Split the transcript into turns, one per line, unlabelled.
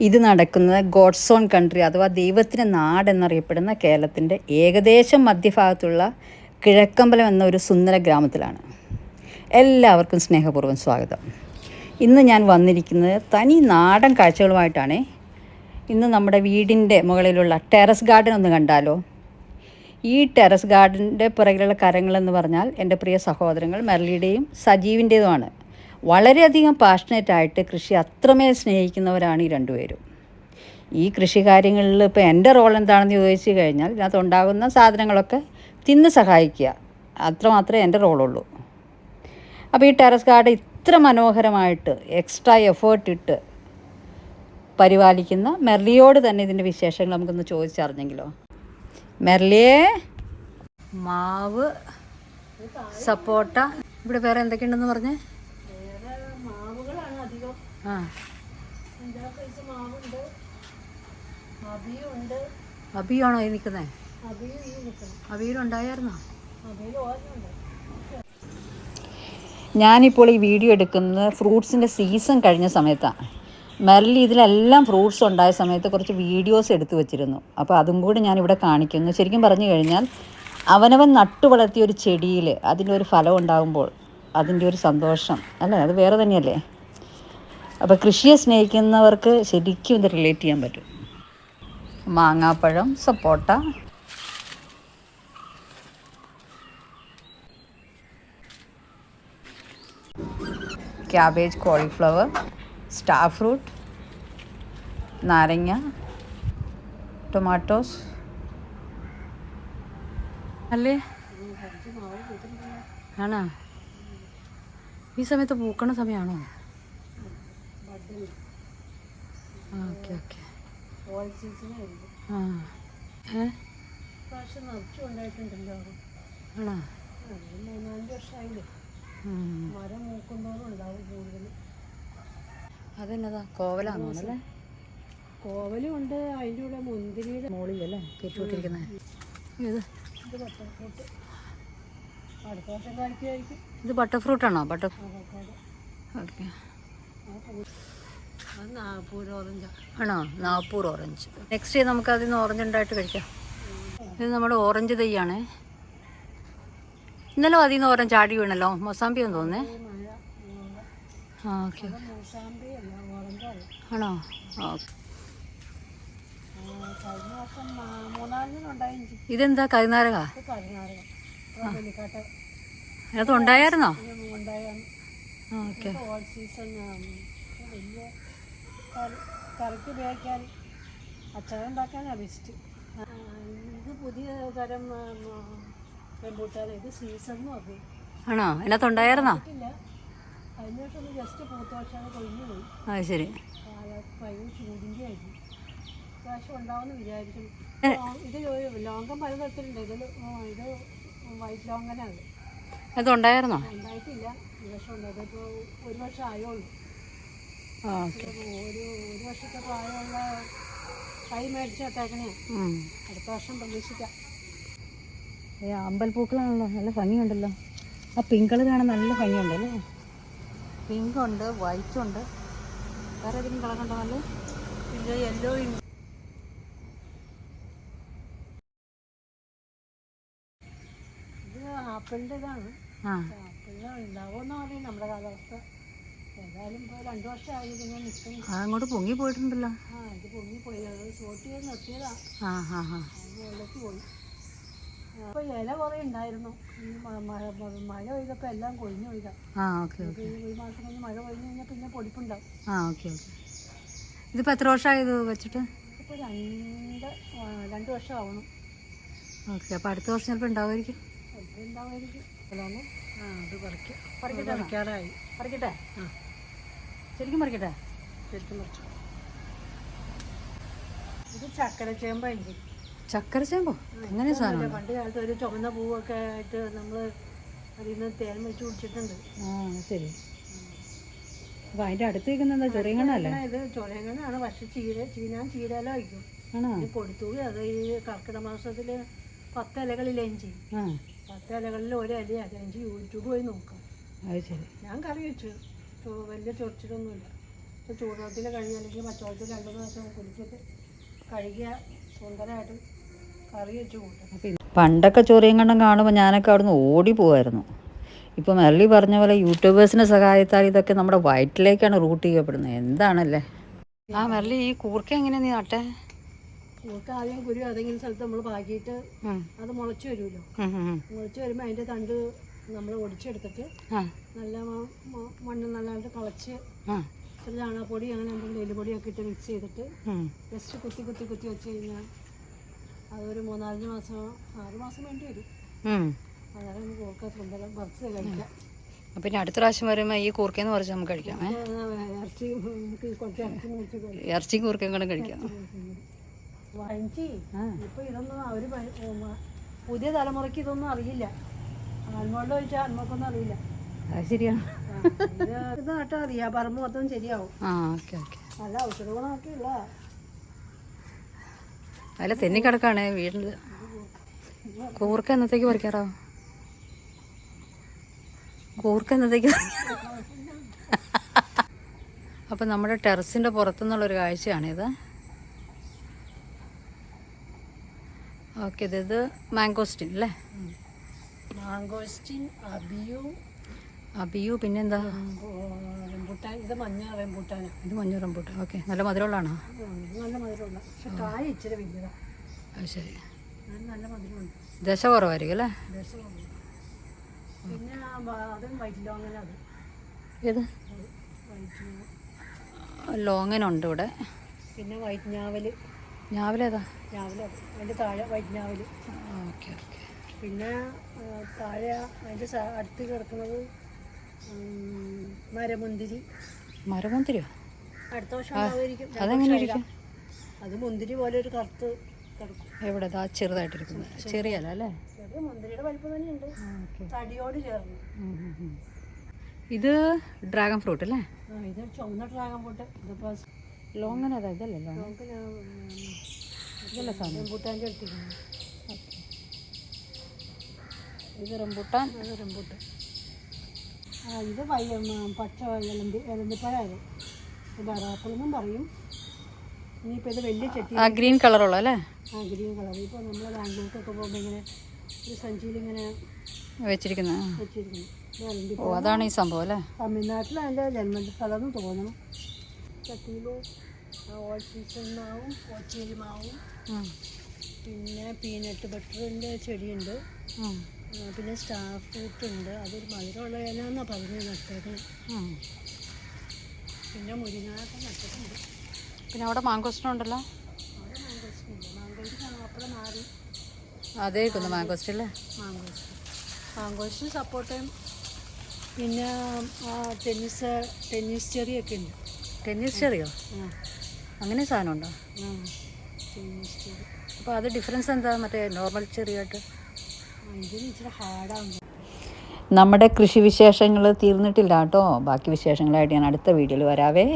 ഇത് നടക്കുന്നത് God's own country അഥവാ ദൈവത്തിന്റെ നാട് എന്നറിയപ്പെടുന്ന കേരളത്തിന്റെ ഏകദേശം മധ്യഭാഗത്തുള്ള കിഴക്കമ്പലം എന്ന ഒരു സുന്ദര ഗ്രാമത്തിലാണ്. എല്ലാവർക്കും സ്നേഹപൂർവം സ്വാഗതം. ഇന്ന് ഞാൻ വന്നിരിക്കുന്നത് തനി നാടൻ കാഴ്ചകളുമായിട്ടാണ്. ഇന്ന് നമ്മുടെ വീടിന്റെ മുകളിലുള്ള ടെറസ് ഗാർഡൻ ഒന്ന് കണ്ടാലോ? ഈ ടെറസ് ഗാർഡന്റെ പുറകിലുള്ള കരങ്ങളെന്ന് പറഞ്ഞാൽ എന്റെ പ്രിയ സഹോദരങ്ങൾ മെർലിയുടെയും സജീവിന്റേതുമാണ്. വളരെയധികം പാഷനേറ്റ് ആയിട്ട് കൃഷി അത്രമേൽ സ്നേഹിക്കുന്നവരാണ് ഈ രണ്ടുപേരും. ഈ കൃഷി കാര്യങ്ങളിൽ ഇപ്പോൾ എന്റെ റോൾ എന്താണെന്ന് ചോദിച്ചു കഴിഞ്ഞാൽ ഇതിനകത്ത് ഉണ്ടാകുന്ന സാധനങ്ങളൊക്കെ തിന്ന് സഹായിക്കുക. അത്രമാത്രമേ എന്റെ റോളുള്ളൂ അപ്പോൾ ഈ ടെറസ് ഗാർഡ് ഇത്ര മനോഹരമായിട്ട് എക്സ്ട്രാ എഫേർട്ട് ഇട്ട് പരിപാലിക്കുന്ന മെർലിയോട് തന്നെ ഇതിന്റെ വിശേഷങ്ങൾ നമുക്കൊന്ന് ചോദിച്ചറിഞ്ഞെങ്കിലോ? മെർലിയെ? മാവ് സപ്പോട്ട ഇവിടെ വേറെ എന്തൊക്കെയുണ്ടെന്ന് പറഞ്ഞേ? അബിയാണോ ഈ
ഓരോന്നുണ്ട്
ഞാനിപ്പോൾ ഈ വീഡിയോ എടുക്കുന്നത് ഫ്രൂട്ട്സിന്റെ സീസൺ കഴിഞ്ഞ സമയത്താണ് മെറിൽ ഇതിലെല്ലാം ഫ്രൂട്ട്സ് ഉണ്ടായ സമയത്ത് കുറച്ച് വീഡിയോസ് എടുത്തു വച്ചിരുന്നു. അപ്പോൾ അതും കൂടി ഞാനിവിടെ കാണിക്കുന്നു. ശരിക്കും പറഞ്ഞു കഴിഞ്ഞാൽ അവനവൻ നട്ടു വളർത്തിയ ഒരു ചെടിയിൽ അതിന്റെ ഒരു ഫലം ഉണ്ടാകുമ്പോൾ അതിന്റെ ഒരു സന്തോഷം. അല്ലേ? അത് വേറെ തന്നെയല്ലേ? അപ്പോൾ കൃഷിയെ സ്നേഹിക്കുന്നവർക്ക് ശരിക്കും ഇത് റിലേറ്റ് ചെയ്യാൻ പറ്റും. മാങ്ങാപ്പഴം സപ്പോട്ട. ക്യാബേജ് കോളിഫ്ലവർ സ്റ്റാർ ഫ്രൂട്ട് നാരങ്ങ ടൊമാറ്റോസ്. അല്ലേ? ആണോ? ഈ സമയത്ത് പൂക്കണ സമയമാണോ? Okay okay.
ഓൾ സീസണായിരുന്നു
ആ. ഏ?
പ്രാവശ്യം നിറച്ചു ഉണ്ടായിട്ടുണ്ടല്ലോ അവിടെ
ആണോ
അത് മൂന്നാലഞ്ച് വർഷമായില്ലേ. മരം മൂക്കുന്തോറും ഉണ്ടാവും കൂടുതൽ
അതെന്നതാ? കോവലാണോ
കോവലും ഉണ്ട് അതിന്റെ കൂടെ മുന്തിരിയുടെ
മോളിലല്ലേ കയറ്റിവിട്ടിരിക്കുന്നത് ഇത്
ഇത് ബട്ടർഫ്രൂട്ട്. അടുത്ത വർഷം കായ്ക്കുമായിരിക്കും
ഇത് ബട്ടർ ബട്ടർ ഓക്കെ. ആണോ? നാപ്പൂർ ഓറഞ്ച്. നെക്സ്റ്റ് നമുക്ക് അതിൽ നിന്ന് ഓറഞ്ച് ഉണ്ടായിട്ട് കഴിക്കാം. ഇത് നമ്മുടെ ഓറഞ്ച് തൈയാണേ. ഇന്നലെ അതിൽ നിന്ന് ഓറഞ്ച് ആടി വീണല്ലോ? മൊസാമ്പി എന്ന് തോന്നേ ആ ഓക്കെ.
അത്
ആണോ? ഓക്കെ ഇതെന്താ ഉണ്ടായിരുന്നോ
ഉണ്ടായാണ്
ഓക്കെ
ഓൾ സീസൺ വലിയ കറി- കറിക്ക് ഉപയോഗിക്കാൻ അച്ചാർ ഉണ്ടാക്കാനാണ് ബെസ്റ്റ് ഇത് പുതിയ തരം റംബൂട്ടാൻ. ഇത് സീസണും അത്.
ആണോ?
അതിനകത്തുണ്ടായിരുന്നോ കഴിഞ്ഞ ജസ്റ്റ് പൂത്ത വർഷമാണ് കൊഴിഞ്ഞു പോയി.
അത് ശരി.
ഭയങ്കര ചൂടിന്റെ ആയിരുന്നു. പ്രാവശ്യം ഉണ്ടാവുമെന്ന് വിചാരിക്കും. ഇത് ലോങ്കം പല തരത്തിലുണ്ട്. ഇത് ഇത് വൈറ്റ് ലോങ്കനാണ്.
അത് ഉണ്ടായിരുന്നോ?
ഉണ്ടായിട്ടില്ല. ഈ വർഷം ഉണ്ടായത് ഇപ്പോൾ ഒരു വർഷം
ഓക്കെ
ഒരു ഒരു വർഷത്തെ പ്രായമുള്ള കൈ മേടിച്ച് നട്ടേക്കണേ അടുത്ത വർഷം പ്രതീക്ഷിക്കാം.
ഏ അമ്പൽപ്പൂക്കളാണല്ലോ നല്ല ഭംഗിയുണ്ടല്ലോ. ആ പിങ്ക് കളർ കാണാൻ നല്ല ഭംഗിയുണ്ടല്ലേ പിങ്ക് ഉണ്ട് വൈറ്റ് ഉണ്ട് വേറെ ഏതെങ്കിലും കളർ ഉണ്ടോ നല്ല?
പിന്നെ യെല്ലോ ഉണ്ട് ഇത് ആപ്പിളിന്റെ ഇതാണ് ആപ്പിളിന് ഉണ്ടാവുമെന്ന് പറയും നമ്മുടെ കാലാവസ്ഥ. ഏതായാലും ഇപ്പോൾ രണ്ട് വർഷമായി ഇതിങ്ങനെ നിൽക്കുന്നു.
ആ അങ്ങോട്ട് പൊങ്ങി പോയിട്ടുണ്ടല്ലോ.
ആ ഇത് പൊങ്ങിപ്പോയി അത് ഷോട്ട് ചെയ്ത് നിർത്തിയതാണ്
ആ
ആ പോയി. അപ്പോൾ ഇല കുറേ ഉണ്ടായിരുന്നു. ഈ മ- മഴ മ- മഴ പെയ്തപ്പോൾ എല്ലാം കൊഴിഞ്ഞു
ആ ഓക്കെ ഓക്കെ.
ഈ ഒരു മാസം കൊണ്ട് മഴ കൊഴിഞ്ഞു കഴിഞ്ഞാൽ പിന്നെ പൊടിപ്പുണ്ടാവും.
ആ ഓക്കെ ഓക്കെ. ഇതിപ്പോൾ എത്ര വർഷമായി ഇത് വെച്ചിട്ട്?
ഇപ്പോൾ രണ്ട് ആ, രണ്ട് വർഷം ആവണം
ഓക്കെ അപ്പോൾ അടുത്ത വർഷം ചിലപ്പോൾ ഉണ്ടാവുമായിരിക്കും.
ചിലപ്പോൾ ഉണ്ടാവുമായിരിക്കും.
ആ അത് പറിക്കാം
പറിക്കട്ടെ
പറിക്കാറായി
പറിക്കട്ടെ
ആ. ശരിക്കും പറിക്കട്ടെ?
ശരിക്കും ഇത് ചക്കര ചേമ്പായിരിക്കും.
ചക്കര ചേമ്പോ? അങ്ങനെ സാധനം?
പണ്ട് കാലത്ത് ഒരു ചുമന്ന പൂവൊക്കെ ആയിട്ട് നമ്മൾ അതിൽ നിന്ന് തേൻ വെച്ച് കുടിച്ചിട്ടുണ്ട്.
ആ ശരി. അപ്പൊ അതിന്റെ അടുത്ത് നിൽക്കുന്നത് എന്താ? ചെറിയ
ഇത് ചൊറിയങ്ങണാണ്. പക്ഷെ ചീര ചീനാൻ ചീരല വയ്ക്കും
ആണോ?
അത് ഈ കർക്കിടക മാസത്തിൽ പത്ത് ഇലകളിൽ എഞ്ചി പത്ത് ഇലകളിൽ ഒരു ഇലയാണ് എഞ്ചി യൂട്യൂബ് പോയി നോക്കാം.
അത് ശരി.
ഞാൻ കറി വെച്ചു. വലിയ ചൊറിച്ചിലൊന്നുമില്ല. ഇപ്പോൾ ചൂടുവെള്ളത്തിൽ കഴുകി അല്ലെങ്കിൽ പച്ചവെള്ളത്തിൽ രണ്ട് പ്രാവശ്യം ദിവസം കുളിച്ചിട്ട് കഴുകിയ സുന്ദരമായിട്ട് കറി വെച്ച് കൂട്ടും.
പണ്ടൊക്കെ ചൊറിയും കണ്ടം കാണുമ്പോൾ ഞാനൊക്കെ അവിടുന്ന് ഓടി പോവായിരുന്നു. ഇപ്പം മെർലി പറഞ്ഞ പോലെ യൂട്യൂബേഴ്സിന്റെ സഹായത്താൽ ഇതൊക്കെ നമ്മുടെ വയറ്റിലേക്കാണ് റൂട്ട് ചെയ്യപ്പെടുന്നത്. എന്താണല്ലേ? ആ മെർലി ഈ കൂർക്ക എങ്ങനെയാ നീ നട്ടെ?
കൂർക്ക ആദ്യം കുരു ഏതെങ്കിലും സ്ഥലത്ത് നമ്മൾ പാകിയിട്ട് അത് മുളച്ച് വരുമല്ലോ. മുളച്ച് വരുമ്പോൾ അതിന്റെ തണ്ട് നമ്മൾ ഒടിച്ചെടുത്തിട്ട് നല്ല മണ്ണ് നല്ലതായിട്ട് കളച്ച് ചെറുതാണപ്പൊടി ചാണകപ്പൊടി അങ്ങനെ എന്തെങ്കിലും എല്ലുപൊടിയൊക്കെ ഇട്ട് മിക്സ് ചെയ്തിട്ട് ജസ്റ്റ് കുത്തി കുത്തി കുത്തി വെച്ച് കഴിഞ്ഞാൽ അതൊരു മൂന്നാലഞ്ച് മാസം ആറ് മാസം വേണ്ടി വരും. അതാണ് ഓർക്കാൻ സുന്ദരം പറിച്ച് കഴിക്കാം.
പിന്നെ അടുത്ത പ്രാവശ്യം വരുമ്പോൾ ഈ കൂർക്കയെന്ന് പറിച്ച് നമുക്ക് കഴിക്കാം ഇറച്ചിയും കൂർക്കയും കൂടെ കഴിക്കാം.
വഞ്ചി ഇപ്പൊ ഇതൊന്നും അവർ പുതിയ തലമുറയ്ക്ക് ഇതൊന്നും അറിയില്ല. ആൺമോളിൽ ചോദിച്ചാൽ കിടക്കാണ് അറിയില്ല.
അത് ശരിയാണ്
ആ, ഇത് ഇത് നട്ടാൽ മതി. ആ പറമ്പ് മൊത്തം ശരിയാവും.
ആ ഓക്കെ ഓക്കെ.
നല്ല ഔഷധ ഗുണമൊക്കെ ഉള്ള
അതിൽ തെന്നിക്കിടക്കാണ് വീട്ടിൽ. കൂർക്ക എന്നത്തേക്ക് പറിക്കാറോ? കൂർക്ക എന്നത്തേക്ക്? അപ്പം നമ്മുടെ ടെറസിന്റെ പുറത്തുനിന്നുള്ളൊരു കാഴ്ചയാണിത്. ഓക്കെ ഇത് ഇത് മാംഗോസ്റ്റിൻ അല്ലേ?
മാങ്കോസ്റ്റിൻ അബിയു.
അബിയു പിന്നെന്താ?
റംബൂട്ടാൻ. ഇത് മഞ്ഞ റംബൂട്ടാനാണ്
ഇത് മഞ്ഞ റംബൂട്ടാൻ. ഓക്കെ. നല്ല മധുരമുള്ളതാണോ?
നല്ല മധുരമുള്ള. പക്ഷെ കായ ഇച്ചിരി വലുതാണ്
അത് ശരി.
നല്ല മധുരമുണ്ട്.
ദശ കുറവായിരിക്കും അല്ലേ?
ദശ പിന്നെ അതും വൈറ്റ് ലോങ്ങനെ അത്.
ഏത്? ലോങ്ങനുണ്ട് ഇവിടെ.
പിന്നെ വൈറ്റ് ഞാവൽ.
ഞാവലേതാ
ഞാവലേതാ അത്. അതിന്റെ താഴെ വൈറ്റ് ഞാവൽ.
Okay okay.
പിന്നെ താഴെ അതിന്റെ അടുത്ത് കിടക്കുന്നത് മരമുന്തിരി.
മരമുന്തിരിയോ?
അടുത്ത വർഷം
അതെങ്ങനെ ഇരിക്കും?
അത് മുന്തിരി പോലെ ഒരു കറുത്ത് കിടക്കും.
എവിടെ? ചെറുതായിട്ട് ചെറുതായിട്ടിരിക്കുന്നത് ചെറിയല്ല അല്ലേ?
ചെറിയ മുന്തിരിയുടെ വലിപ്പം തന്നെയുണ്ട്. തടിയോട് ചേർന്ന്.
ഇത് ഡ്രാഗൺ ഫ്രൂട്ട് അല്ലേ?
ഇത് ചുവന്ന ഡ്രാഗൺ ഫ്രൂട്ട്. ഇതിപ്പോൾ
ലോങ്ങൻ. അതാ ഇതല്ലേ സാധനം? ഇത് റംബൂട്ടാൻ.
ഇത് റംബൂട്ടാൻ. ആ ഇത് വയ്യ പച്ച എലന്തി എലന്തിപ്പഴമായത് ഇത് ബറാപ്പിളെന്നും പറയും. ഇനിയിപ്പോൾ ഇത് വലിയ ചട്ടി
ആ ഗ്രീൻ കളറുള്ള അല്ലേ?
ആ ഗ്രീൻ കളർ. ഇപ്പോൾ നമ്മൾ ബാംഗ്ലൂർക്കൊക്കെ പോകുമ്പോൾ ഇങ്ങനെ ഒരു സഞ്ചിയിൽ ഇങ്ങനെ
വെച്ചിരിക്കുന്ന.
വെച്ചിരിക്കുന്നു
ഓ അതാണ് ഈ സംഭവം അല്ലേ?
തമിഴ്നാട്ടിൽ അതിന്റെ ജന്മസ്ഥലം എന്ന് തോന്നണം. ചട്ടിയിൽ ഓൾ സീസൺ മാവും ഓച്ചേരി മാവും. പിന്നെ പീനട്ട് ബട്ടറിന്റെ ചെടിയുണ്ട്. പിന്നെ സ്റ്റാഫ് ഫ്രൂട്ട് ഉണ്ട്. അതൊരു മധുരമുള്ള ഇലന്നാണ് പറഞ്ഞത് നട്ടേക്കുന്നത് പിന്നെ മുരിങ്ങാക്ക നട്ടിട്ടുണ്ട്.
പിന്നെ അവിടെ മാങ്കോസ്റ്റിനും ഉണ്ടല്ലോ?
അവിടെ മാങ്കോസ്റ്റിനില്ല മാങ്കോസ്റ്റിന് അപ്പുറം മാറി
അതേ കിട്ടുന്നു മാങ്കോസ്റ്റ് അല്ലേ?
മാങ്കോസ്റ്റിൻ മാങ്കോസ്റ്റിന് സപ്പോർട്ടയും പിന്നെ ടെന്നീസ് ടെന്നീസ് ചെറിയൊക്കെ ഉണ്ട്.
ടെന്നീസ് ചെറിയോ? അങ്ങനെ സാധനം ഉണ്ടോ?
ടെന്നീസ് ചെറി
അപ്പോൾ അത് ഡിഫറൻസ് എന്താ മറ്റേ നോർമൽ ചെറിയായിട്ട്
ആ, ഇതിന് ഇച്ചിരി ഹാർഡാണ്
നമ്മുടെ കൃഷി വിശേഷങ്ങൾ തീർന്നിട്ടില്ല കേട്ടോ. ബാക്കി വിശേഷങ്ങളായിട്ട് ഞാൻ അടുത്ത വീഡിയോയിൽ വരാവേ.